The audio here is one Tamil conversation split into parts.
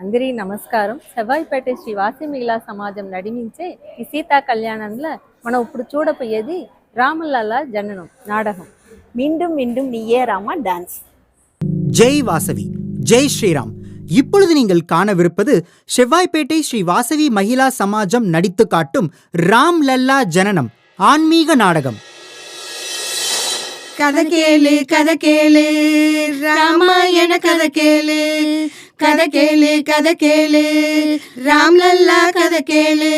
అందరి నమస్కారం సెవ్వాయిపేట శ్రీ వాసి మహిళా సమాజం నడిమించే ఈ సీతా కళ్యాణంలో మనం ఇప్పుడు చూడపోయేది రాములల్ల జననం నాటకం மீண்டும் மீண்டும் நீயே ராமா டான்ஸ் ஜெய் வாசவி ஜெய் ஸ்ரீராம் இப்பொழுது நீங்கள் காணவிருப்பது செவ்வாய்ப்பேட்டை ஸ்ரீ வாசவி மகிழா சமாஜம் நடித்து காட்டும் ராம் லல்லா ஜனனம் ஆன்மீக நாடகம் கதை கேளு கதை கேளு ராமாயண கதை கேளு கதை கேளு கதை கேளு. ராம்லல்லா கதை கேளு.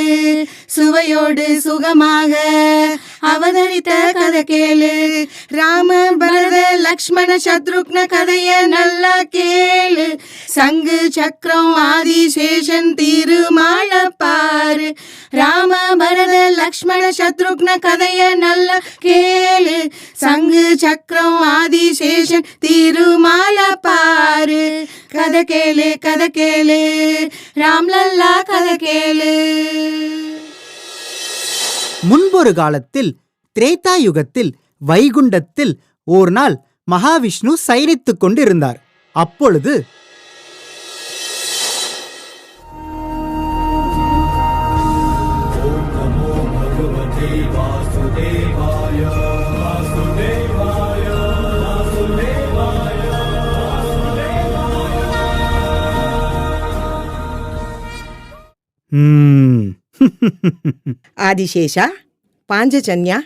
சுவையோடு சுகமாக அவதரித்த கதை கேளு. ராம பரத லக்ஷ்மண சத்ருக்ன கதைய நல்லா கேளு. சங்கு சக்கரம் ஆதிசேஷன் திருமால பாரு. ராம பரத லக்ஷ்மண சத்ருக்ன கதைய நல்லா கேளு. சங்கு சக்கரம் ஆதிசேஷன் திருமால பாரு. கதை கேளு கதை கேளு. ராம்லல்லா கதை கேளு. முன்பொரு காலத்தில் திரேதா யுகத்தில் வைகுண்டத்தில் ஓர் நாள் மகாவிஷ்ணு சயனித்துக் கொண்டிருந்தார். அப்பொழுது ஆதிசேஷா பாஞ்சஜன்யா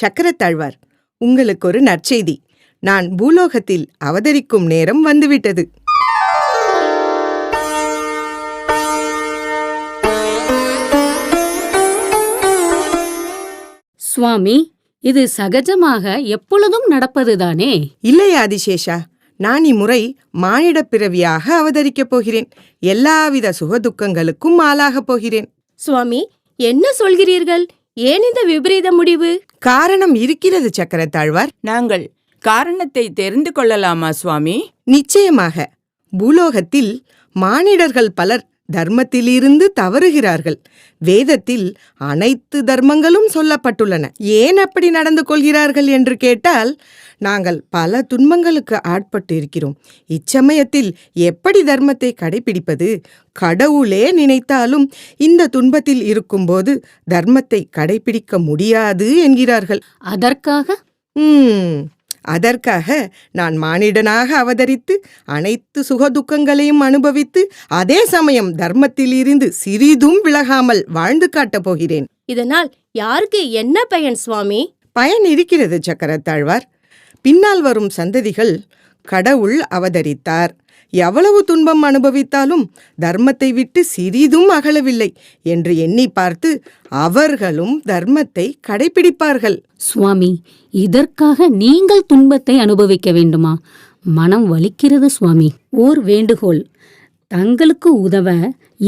சக்கரத்தாழ்வார் உங்களுக்கு ஒரு நற்செய்தி. நான் பூலோகத்தில் அவதரிக்கும் நேரம் வந்துவிட்டது. சுவாமி இது சகஜமாக எப்பொழுதும் நடப்பதுதானே? இல்லை ஆதிசேஷா. நான் இம்முறை மானிடப் பிறவியாக அவதரிக்கப் போகிறேன். எல்லாவித சுகதுக்கங்களுக்கும் ஆளாகப் போகிறேன். சுவாமி என்ன சொல்கிறீர்கள்? ஏன் இந்த விபரீத முடிவு? காரணம் இருக்கிறது சக்கரத்தாழ்வார். நாங்கள் காரணத்தை தெரிந்து கொள்ளலாமா சுவாமி? நிச்சயமாக. பூலோகத்தில் மானிடர்கள் பலர் தர்மத்திலிருந்து தவறுகிறார்கள். வேதத்தில் அனைத்து தர்மங்களும் சொல்லப்பட்டுள்ளன. ஏன் அப்படி நடந்து கொள்கிறார்கள் என்று கேட்டால் நாங்கள் பல துன்பங்களுக்கு ஆட்பட்டு இருக்கிறோம் இச்சமயத்தில் எப்படி தர்மத்தை கடைபிடிப்பது? கடவுளே நினைத்தாலும் இந்த துன்பத்தில் இருக்கும்போது தர்மத்தை கடைபிடிக்க முடியாது என்கிறார்கள். அதற்காக? ம் அதற்காக நான் மானிடனாக அவதரித்து அனைத்து சுகதுக்கங்களையும் அனுபவித்து அதே சமயம் தர்மத்திலிருந்து சிறிதும் விலகாமல் வாழ்ந்து காட்டப் போகிறேன். இதனால் யாருக்கு என்ன பயன் சுவாமி? பயன் இருக்கிறது சக்கரத்தாழ்வார். பின்னால் வரும் சந்ததிகள் கடவுள் அவதரித்தார். எவ்வளவு துன்பம் அனுபவித்தாலும் தர்மத்தை விட்டு சிறிதும் அகலவில்லை என்று எண்ணி பார்த்து அவர்களும் தர்மத்தை கடைபிடிப்பார்கள். சுவாமி இதற்காக நீங்கள் துன்பத்தை அனுபவிக்க வேண்டுமா? மனம் வலிக்கிறது சுவாமி. ஓர் வேண்டுகோள். தங்களுக்கு உதவ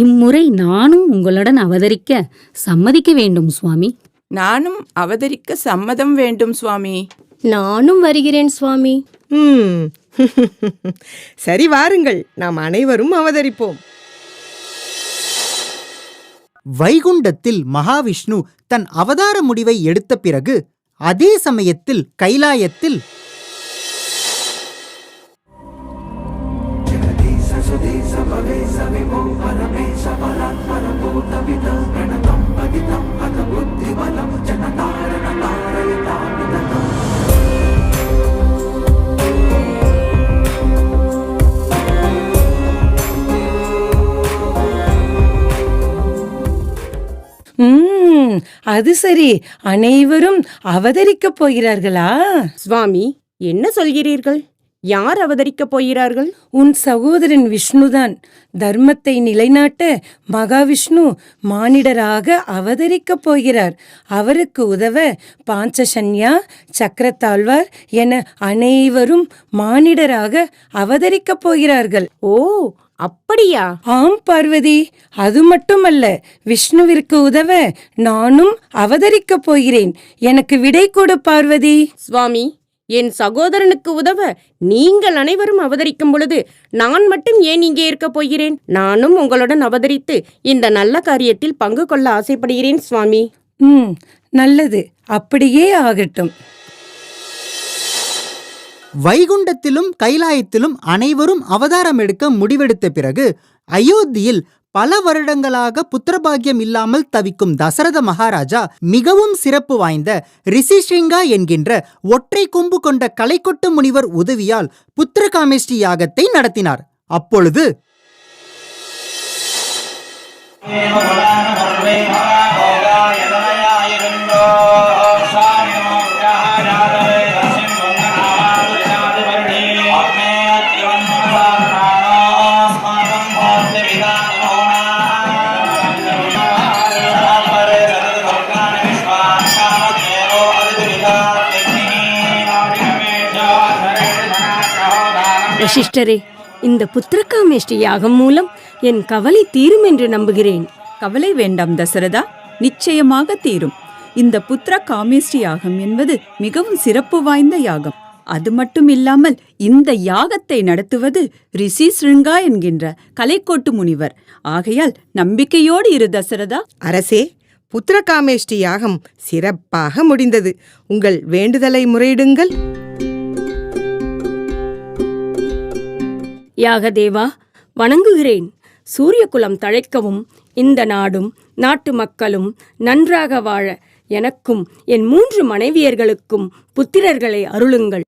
இம்முறை நானும் உங்களுடன் அவதரிக்க சம்மதிக்க வேண்டும் சுவாமி. நானும் அவதரிக்க சம்மதம் வேண்டும் சுவாமி. நானும் வருகிறேன் சுவாமி. ம். சரி வாருங்கள். நாம் அனைவரும் அவதரிப்போம். வைகுண்டத்தில் மகாவிஷ்ணு தன் அவதார முடிவை எடுத்த பிறகு அதே சமயத்தில் கைலாயத்தில் அது சரி. அனைவரும் அவதரிக்கப் போகிறார்களா? சுவாமி என்ன சொல்கிறீர்கள்? யார் அவதரிக்கப் போகிறார்கள்? உன் சகோதரன் விஷ்ணுதான். தர்மத்தை நிலைநாட்ட மகாவிஷ்ணு மானிடராக அவதரிக்கப் போகிறார். அவருக்கு உதவ பாஞ்சசன்யா சக்கரத்தாழ்வார் என அனைவரும் மானிடராக அவதரிக்கப் போகிறார்கள். ஓ அப்படியா? ஆம் பார்வதி. அது மட்டுமல்ல விஷ்ணுவிற்கு உதவ நானும் அவதரிக்கப் போகிறேன். எனக்கு விடை கொடு பார்வதி. சுவாமி என் சகோதரனுக்கு உதவ நீங்கள் அனைவரும் அவதரிக்கும் பொழுது நான் மட்டும் ஏன் இங்கே இருக்கப் போகிறேன்? நானும் உங்களுடன் அவதரித்து இந்த நல்ல காரியத்தில் பங்கு கொள்ள ஆசைப்படுகிறேன் சுவாமி. ம் நல்லது. அப்படியே ஆகட்டும். வைகுண்டத்திலும் கைலாயத்திலும் அனைவரும் அவதாரம் எடுக்க முடிவெடுத்த பிறகு அயோத்தியில் பல வருடங்களாக புத்திரபாகியம் இல்லாமல் தவிக்கும் தசரத மகாராஜா மிகவும் சிறப்பு வாய்ந்த ரிஷிஷ்ரிங்கா என்கின்ற ஒற்றை கொம்பு கொண்ட கலைக்கொட்டு முனிவர் உதவியால் புத்திரகாமேஷ்டி யாகத்தை நடத்தினார். அப்பொழுது வசிஷ்டரே இந்த புத்திரகாமேஷ்டி யாகம் மூலம் என் கவலை தீரும் என்று நம்புகிறேன். கவலை வேண்டாம் தசரதா நிச்சயமாக தீரும். இந்த புத்திர காமேஷ்டி யாகம் என்பது மிகவும் சிறப்பு வாய்ந்த யாகம். அது மட்டும் இல்லாமல் இந்த யாகத்தை நடத்துவது ரிஷி ஸ்ருங்கா என்கின்ற கலைக்கோட்டு முனிவர். ஆகையால் நம்பிக்கையோடு இரு தசரதா. அரசே புத்திரகாமேஷ்டி யாகம் சிறப்பாக முடிந்தது. உங்கள் வேண்டுதலை முறையிடுங்கள். யாகதேவா வணங்குகிறேன். சூரியகுலம் தழைக்கவும் இந்த நாடும் நாட்டு மக்களும் நன்றாக வாழ எனக்கும் என் மூன்று மனைவியர்களுக்கும் புத்திரர்களை அருளுங்கள்.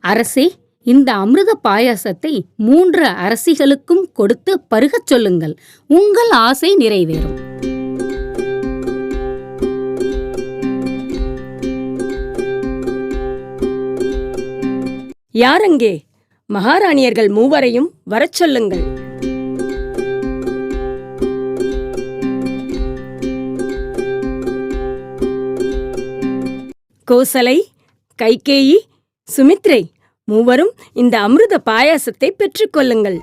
அரசே இந்த அமிர்த பாயாசத்தை மூன்று அரசிகளுக்கும் கொடுத்து பருகச் சொல்லுங்கள். உங்கள் ஆசை நிறைவேறும். யாரங்கே? மகாராணியர்கள் மூவரையும் வரச் சொல்லுங்கள். கோசலை கைகேயி சுமித்ரை மூவரும் இந்த அமிர்த பாயாசத்தை பெற்றுக்கொள்ளுங்கள்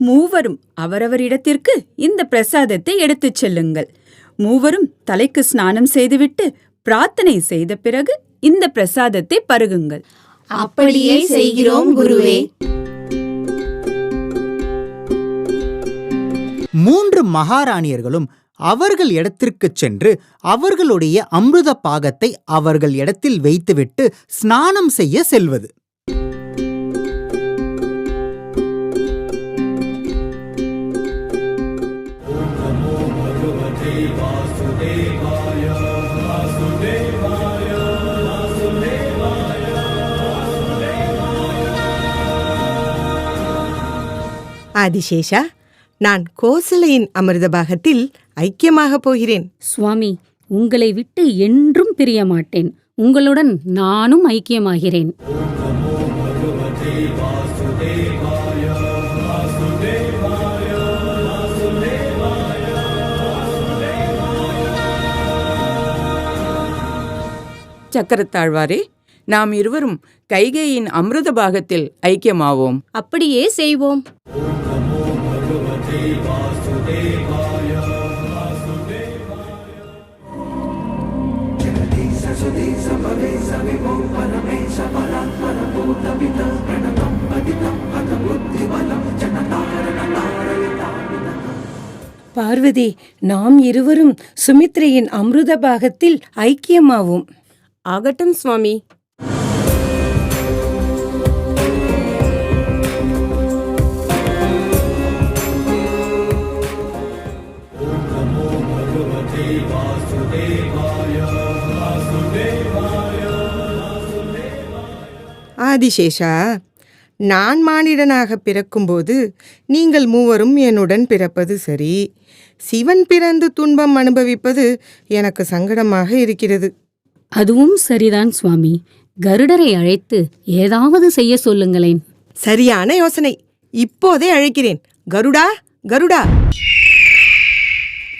மூவரும் அவரவர் இடத்திற்கு இந்த பிரசாதத்தை எடுத்துச் செல்லுங்கள். மூவரும் தலைக்கு ஸ்நானம் செய்துவிட்டு பிரார்த்தனை செய்த பிறகு இந்த பிரசாதத்தை பருகுங்கள். அப்படியே செய்கிறோம் குருவே. மூன்று மகாராணியர்களும் அவர்கள் இடத்திற்குச் சென்று அவர்களுடைய அமிர்த பாகத்தை அவர்கள் இடத்தில் வைத்துவிட்டு ஸ்நானம் செய்ய செல்வது. ஆதிசேஷா நான் கோசலையின் அமிர்த பாகத்தில் ஐக்கியமாக போகிறேன். சுவாமி உங்களை விட்டு என்றும் பிரிய மாட்டேன் உங்களுடன் நானும் ஐக்கியமாகிறேன். சக்கரத்தாழ்வாரே நாம் இருவரும் கைகேயின் அமிர்த பாகத்தில் ஐக்கியமாவோம். அப்படியே செய்வோம். பார்வதி நாம் இருவரும் சுமித்ரையின் அமிர்த பாகத்தில் ஐக்கியமாவோம். ஆகட்டும் சுவாமி. ஆதிசேஷா நான் மானிடனாக பிறக்கும்போது நீங்கள் மூவரும் என்னுடன் பிறப்பது சரி. சிவன் பிறந்து துன்பம் அனுபவிப்பது எனக்கு சங்கடமாக இருக்கிறது. அதுவும் சரிதான் சுவாமி. கருடரை அழைத்து ஏதாவது செய்ய சொல்லுங்களேன். சரியான யோசனை. இப்போதே அழைக்கிறேன். கருடா கருடா.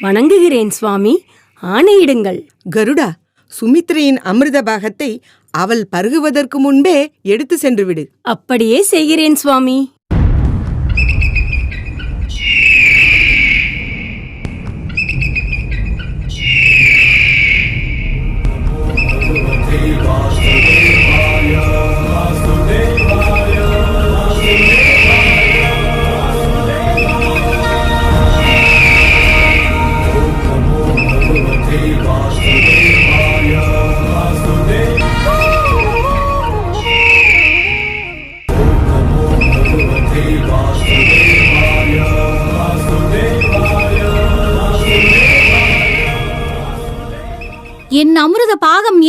வணங்குகிறேன் சுவாமி. ஆணையிடுங்கள். கருடா சுமித்ரையின் அமிர்த பாகத்தை அவள் பருகுவதற்கு முன்பே எடுத்து சென்று விடு. அப்படியே செய்கிறேன் சுவாமி.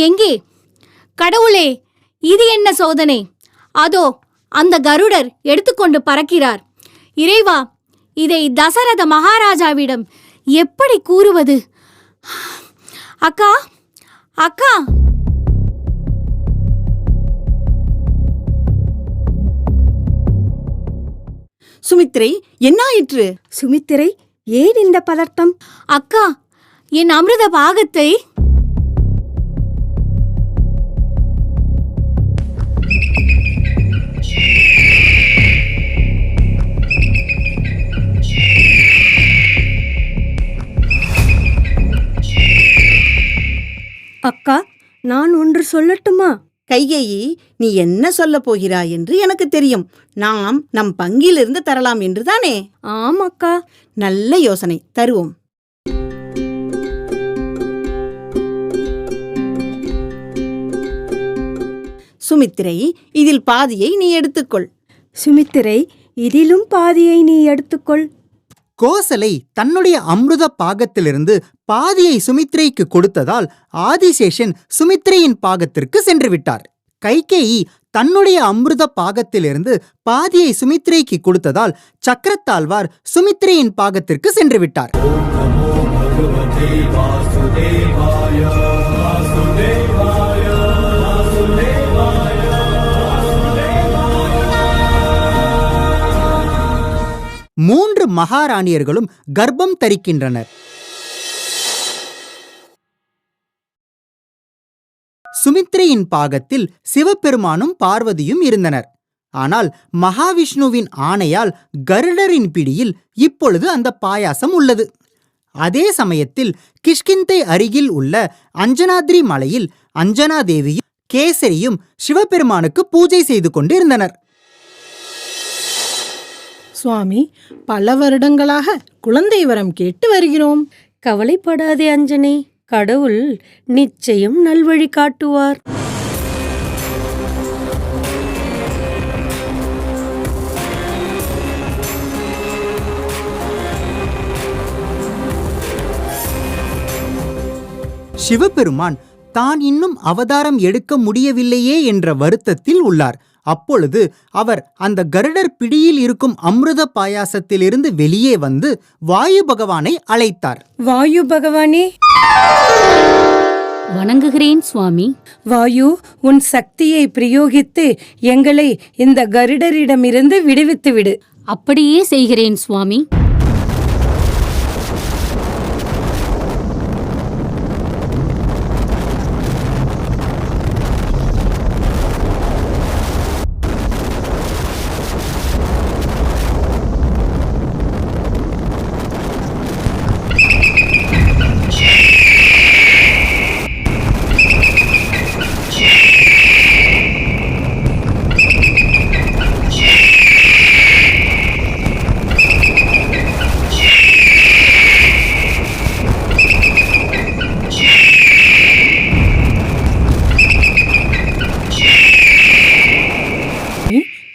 எங்கே? கடவுளே இது என்ன சோதனை? அதோ அந்த கருடர் எடுத்துக்கொண்டு பறக்கிறார். இறைவா இதை தசரத மகாராஜாவிடம் எப்படி கூறுவது? அக்கா அக்கா! சுமித்ரை என்னாயிற்று சுமித்திரை ஏன் இந்த பதட்டம் அக்கா என் அமிர்த பாகத்தை அக்கா நான் ஒன்று சொல்லட்டுமா? கைகேயி நீ என்ன சொல்லப் போகிறாய் என்று எனக்கு தெரியும். நாம் நம் பங்கிலிருந்து தரலாம் என்று தானே ஆம் அக்கா நல்ல யோசனை. தருவோம். சுமித்திரை இதில் பாதியை நீ எடுத்துக்கொள். சுமித்திரை இதிலும் பாதியை நீ எடுத்துக்கொள். கோசலை தன்னுடைய அமிர்த பாகத்திலிருந்து பாதியை சுமித்ரைக்கு கொடுத்ததால் ஆதிசேஷன் சுமித்ரையின் பாகத்திற்கு சென்று விட்டார் கைகேயி தன்னுடைய அமிர்த பாகத்திலிருந்து பாதியை சுமித்ரைக்கு கொடுத்ததால் சக்கரத்தாழ்வார் சுமித்ரையின் பாகத்திற்கு சென்று விட்டார் மூன்று மகாராணியர்களும் கர்ப்பம் தரிக்கின்றனர். சுமித்ரையின் பாகத்தில் சிவபெருமானும் பார்வதியும் இருந்தனர். ஆனால் மகாவிஷ்ணுவின் ஆணையால் கருடரின் பிடியில் இப்பொழுது அந்த பாயாசம் உள்ளது. அதே சமயத்தில் கிஷ்கிந்தை அருகில் உள்ள அஞ்சனாத்ரி மலையில் அஞ்சனா தேவியும் கேசரியும் சிவபெருமானுக்கு பூஜை செய்து கொண்டிருந்தனர். சுவாமி பல வருடங்களாக குழந்தை வரம் கேட்டு வருகிறோம். கவலைப்படாதே அஞ்சனே கடவுள் நிச்சயம் நல்வழி காட்டுவார். சிவபெருமான் தான் இன்னும் அவதாரம் எடுக்க முடியவில்லையே என்ற வருத்தத்தில் உள்ளார். அப்பொழுது அவர் அந்த கருடர் பிடியில் இருக்கும் அமிர்த பாயாசத்திலிருந்து வெளியே வந்து வாயு பகவானை அழைத்தார். வாயு பகவானே! வணங்குகிறேன் சுவாமி. வாயு உன் சக்தியை பிரயோகித்து எங்களை இந்த கருடரிடமிருந்து விடுவித்து விடு. அப்படியே செய்கிறேன் சுவாமி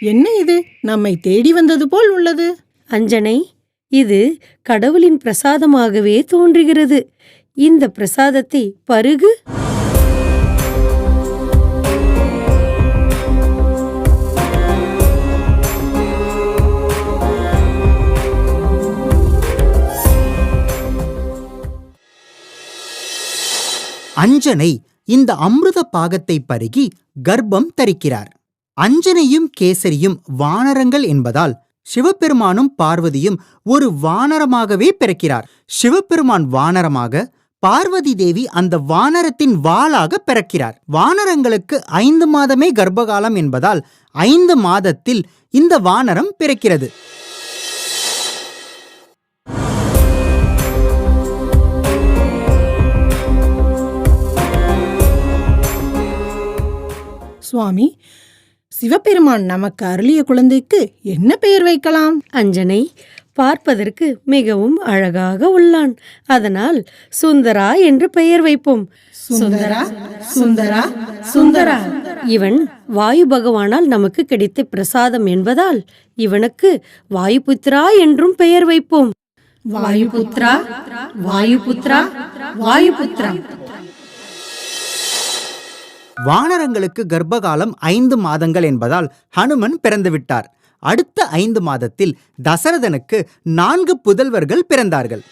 என்ன இது நம்மை தேடி வந்தது போல் உள்ளது. அஞ்சனை இது கடவுளின் பிரசாதமாகவே தோன்றுகிறது. இந்த பிரசாதத்தை பருகு. அஞ்சனை இந்த அமிர்த பாகத்தை பருகி கர்ப்பம் தரிக்கிறார். அஞ்சனையும் கேசரியும் வானரங்கள் என்பதால் சிவபெருமானும் பார்வதியும் ஒரு வானரமாகவே பிறக்கிறார். சிவபெருமான் வானரமாக பார்வதி தேவி அந்த வானரத்தின் வாளாக பிறக்கிறார். வானரங்களுக்கு ஐந்து மாதமே கர்ப்பகாலம் என்பதால் ஐந்து மாதத்தில் இந்த வானரம் பிறக்கிறது. சுவாமி சிவபெருமான் நமக்கு அருளிய குழந்தைக்கு என்ன பெயர் வைக்கலாம்? அஞ்சனை பார்ப்பதற்கு மிகவும் அழகாக உள்ளான். அதனால் சுந்தரா என்று பெயர் வைப்போம். சுந்தரா சுந்தரா சுந்தரா. இவன் வாயு பகவானால் நமக்கு கிடைத்த பிரசாதம் என்பதால் இவனுக்கு வாயுபுத்ரா என்றும் பெயர் வைப்போம். வாயுபுத்ரா வாயுபுத்ரா வாயுபுத்ரா வானரங்களுக்கு கர்ப்பகாலம் ஐந்து மாதங்கள் என்பதால் ஹனுமன் பிறந்து விட்டார் அடுத்த ஐந்து மாதத்தில் தசரதனுக்கு நான்கு புதல்வர்கள் பிறந்தார்கள்.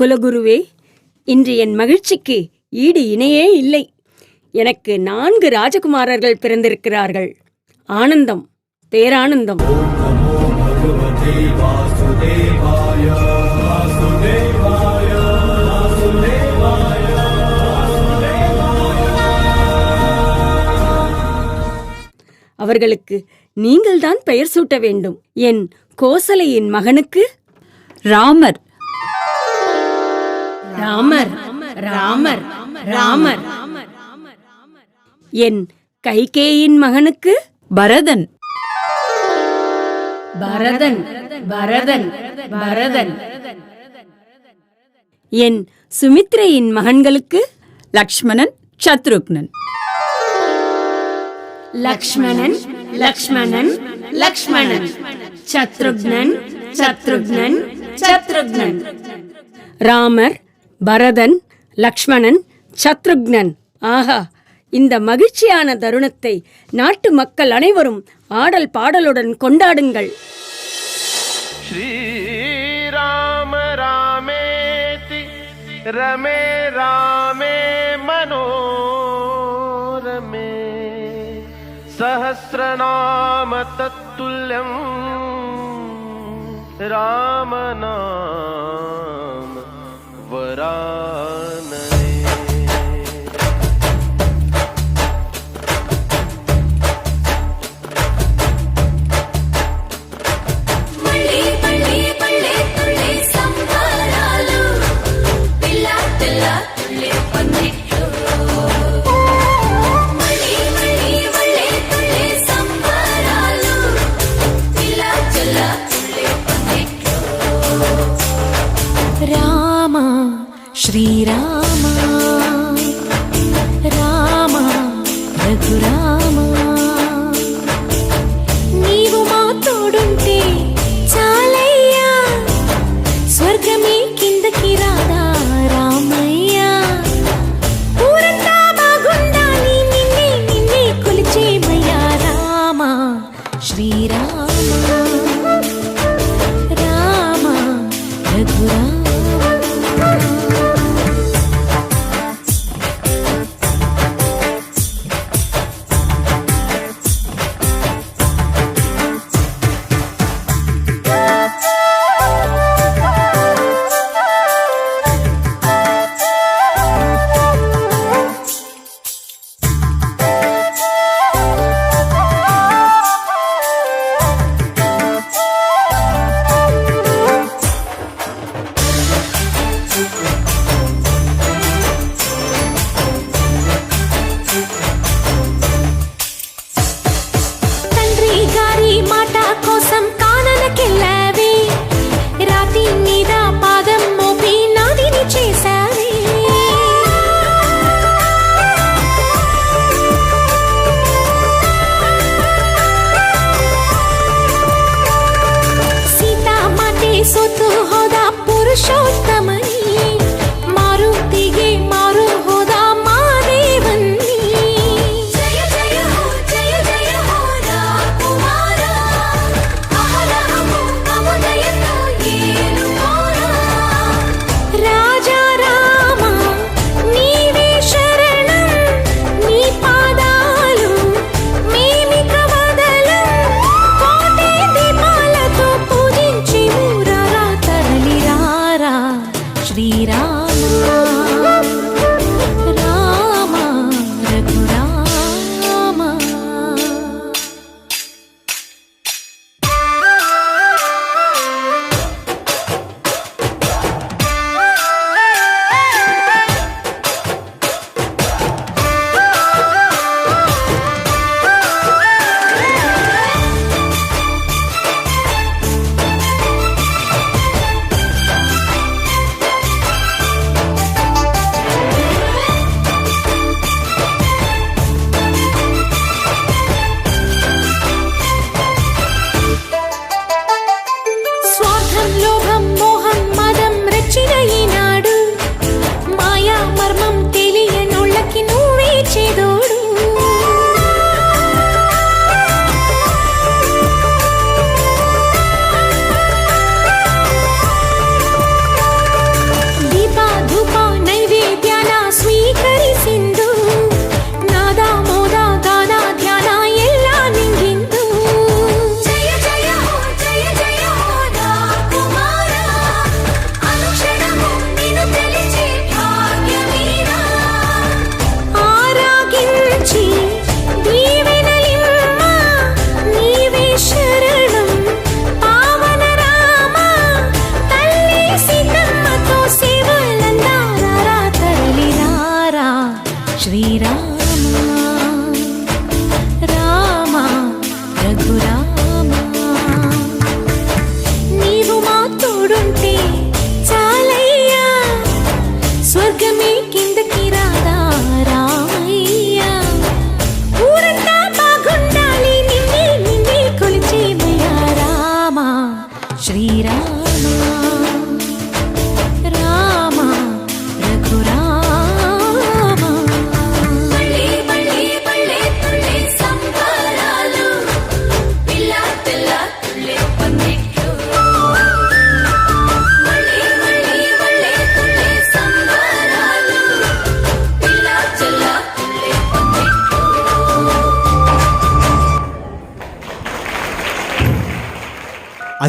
குலகுருவே இன்று என் மகிழ்ச்சிக்கு ஈடு இணையே இல்லை. எனக்கு நான்கு ராஜகுமாரர்கள் பிறந்திருக்கிறார்கள். ஆனந்தம் பேரானந்தம் அவர்களுக்கு நீங்கள்தான் பெயர் சூட்ட வேண்டும். என் கோசலையின் மகனுக்கு? ராமர். ராமர் ராமர் ராமர். என் கைகேயின் மகனுக்கு? பரதன். பரதன் பரதன் பரதன். என் சுமித்ரையின் மகன்களுக்கு? லக்ஷ்மணன் சத்ருக்னன். லக்ஷ்மணன் லக்ஷ்மணன் லக்ஷ்மணன். சத்ருக்னன் சத்ருக்னன் சத்ருக்னன். ராமர் பரதன் லக்ஷ்மணன் சத்ருக்னன். ஆஹா இந்த மகிழ்ச்சியான தருணத்தை நாட்டு மக்கள் அனைவரும் ஆடல் பாடலுடன் கொண்டாடுங்கள். ஸ்ரீராம ராமேதி ரமே ராம் सहस्रनाम तत्तुल्यम् रामनाम वरानने श्रीराम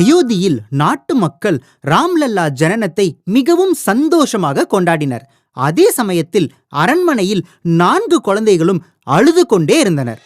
அயோத்தியில் நாட்டு மக்கள் ராம்லல்லா ஜனனத்தை மிகவும் சந்தோஷமாக கொண்டாடினர். அதே சமயத்தில் அரண்மனையில் நான்கு குழந்தைகளும் அழுது கொண்டே இருந்தனர்.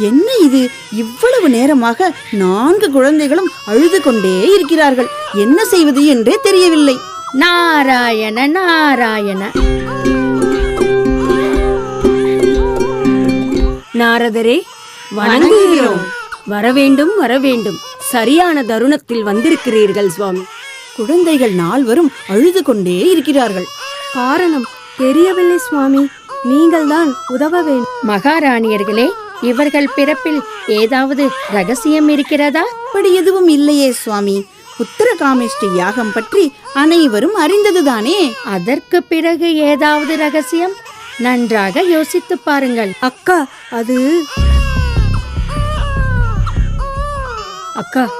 என்ன இது? இவ்வளவு நேரமாக நான்கு குழந்தைகளும் அழுது கொண்டே இருக்கிறார்கள். என்ன செய்வது என்றே தெரியவில்லை. நாராயண நாராயண. நாரதரே வணங்குகிறோம். வரவேண்டும் வரவேண்டும். சரியான தருணத்தில் வந்திருக்கிறீர்கள் சுவாமி. குழந்தைகள் நால்வரும் அழுது கொண்டே இருக்கிறார்கள். காரணம் தெரியவில்லை சுவாமி. நீங்கள்தான் உதவ வேண்டும். மகாராணியர்களே இவர்கள் பிறப்பில் ஏதாவது ரகசியம் இருக்கிறதா? அப்படி எதுவும் இல்லையே சுவாமி. உத்தரகாமேஷ்டி யாகம் பற்றி அனைவரும் அறிந்ததுதானே? அதற்கு பிறகு ஏதாவது ரகசியம்? நன்றாக யோசித்து பாருங்கள். அக்கா அது அக்கா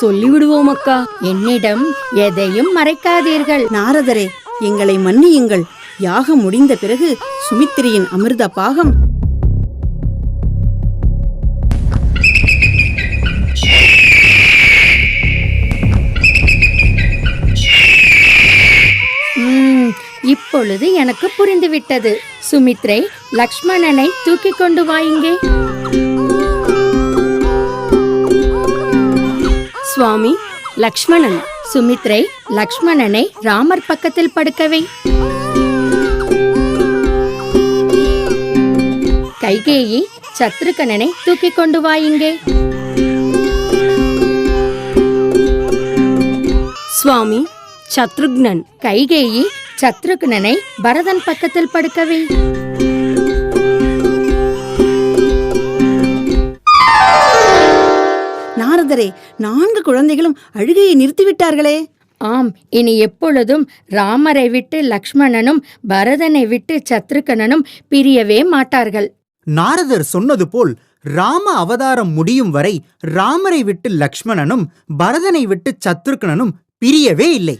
சொல்லிவிடுவோம் அக்கா. என்னிடம் எதையும் மறைக்காதீர்கள். நாரதரே எங்களை மன்னியுங்கள். யாகம் முடிந்த பிறகு சுமித்திரியின் அமிர்த பாகம் இப்பொழுது எனக்கு புரிந்துவிட்டது. சுமித்ரை லக்ஷ்மணனை தூக்கிக் கொண்டு வாயுங்கே சுவாமி லக்ஷ்மணன். சுமித்ரை லக்ஷ்மணனை ராமர் பக்கத்தில் படுக்கவை. கைகேயி சத்ருகணனை தூக்கிக் கொண்டு வாயுங்கே சுவாமி சத்ருக்னன். கைகேயி சத்ருக்னனை பரதன் பக்கத்தில் படுக்கவை. நாரதரே நான்கு குழந்தைகளும் அழுகையை நிறுத்திவிட்டார்களே. ஆம் இனி எப்பொழுதும் ராமரை விட்டு லக்ஷ்மணனும் பரதனை விட்டு சத்ருகணனும் பிரியவே மாட்டார்கள். நாரதர் சொன்னது போல் ராம அவதாரம் முடியும் வரை ராமரை விட்டு லக்ஷ்மணனும் பரதனை விட்டு சத்ருக்கனனும் பிரியவே இல்லை.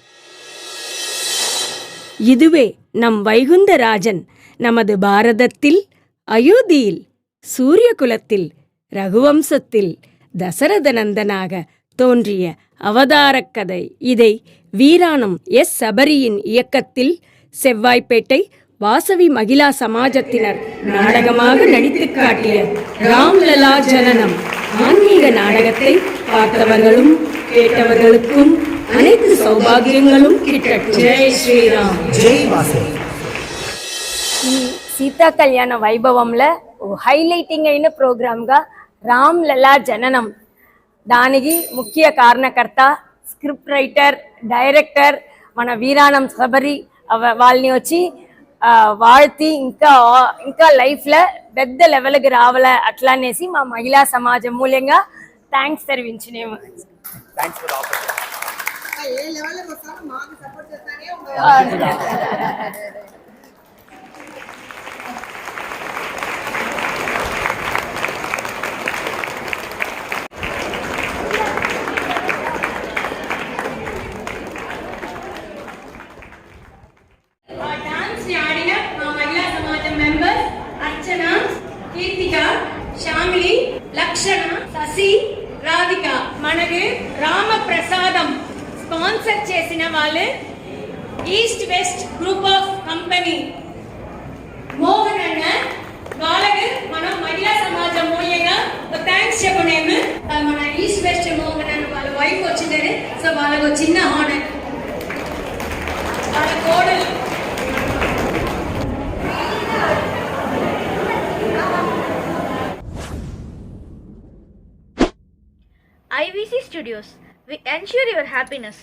இதுவே நம் வைகுந்தராஜன் நமது பாரதத்தில் அயோத்தியில் சூரியகுலத்தில் ரகுவம்சத்தில் தசரதநந்தனாக தோன்றிய அவதாரக் கதை. இதை வீராணம் எஸ். சபரியின் இயக்கத்தில் செவ்வாய்ப்பேட்டை வாசவி மகிழா சமாஜத்தினர் நாடகமாக நடித்துக் காட்டிய ராம்லலா ஜனனம் ஆன்மீக நாடகத்தை பார்த்தவர்களும் கேட்டவர்களுக்கும் அனைத்து சௌபாகியங்களும் கிட்டட்டும் ஜெய் ஸ்ரீராம் ஜெய் వాసవి ఈ సీతా కళ్యాణ వైభవంలో ఓ హైలైటింగ్ అయిన ప్రోగ్రామ్గా రామ్ లలా జననం దానికి ముఖ్య కారణకర్త స్క్రిప్ట్ రైటర్ డైరెక్టర్ మన వీరాణం సబరి అవ- వాళ్ళని వచ్చి ఆ, வாழ்த்தி ఇంకా ఇంకా లైఫ్లో పెద్ద లెవెల్కి రావాల అట్లా అనేసి మా మహిళా సమాజం మూల్యంగా థ్యాంక్స్ తెరిపించినేము డాన్స్ Sponsor చేసిన వాళ్ళు east west group of company Mohan అన్న వాళ్ళకి మనం మహిళా సమాజం మూల్యంగా ఒక థ్యాంక్స్ చెప్పనేము మన ఈస్ట్ వెస్ట్ మోహన్ అన్న వాళ్ళ వైఫ్ వచ్చిందని సో వాళ్ళకు చిన్న హానర్ వాళ్ళ కోడలు IVC Studios. We ensure your happiness.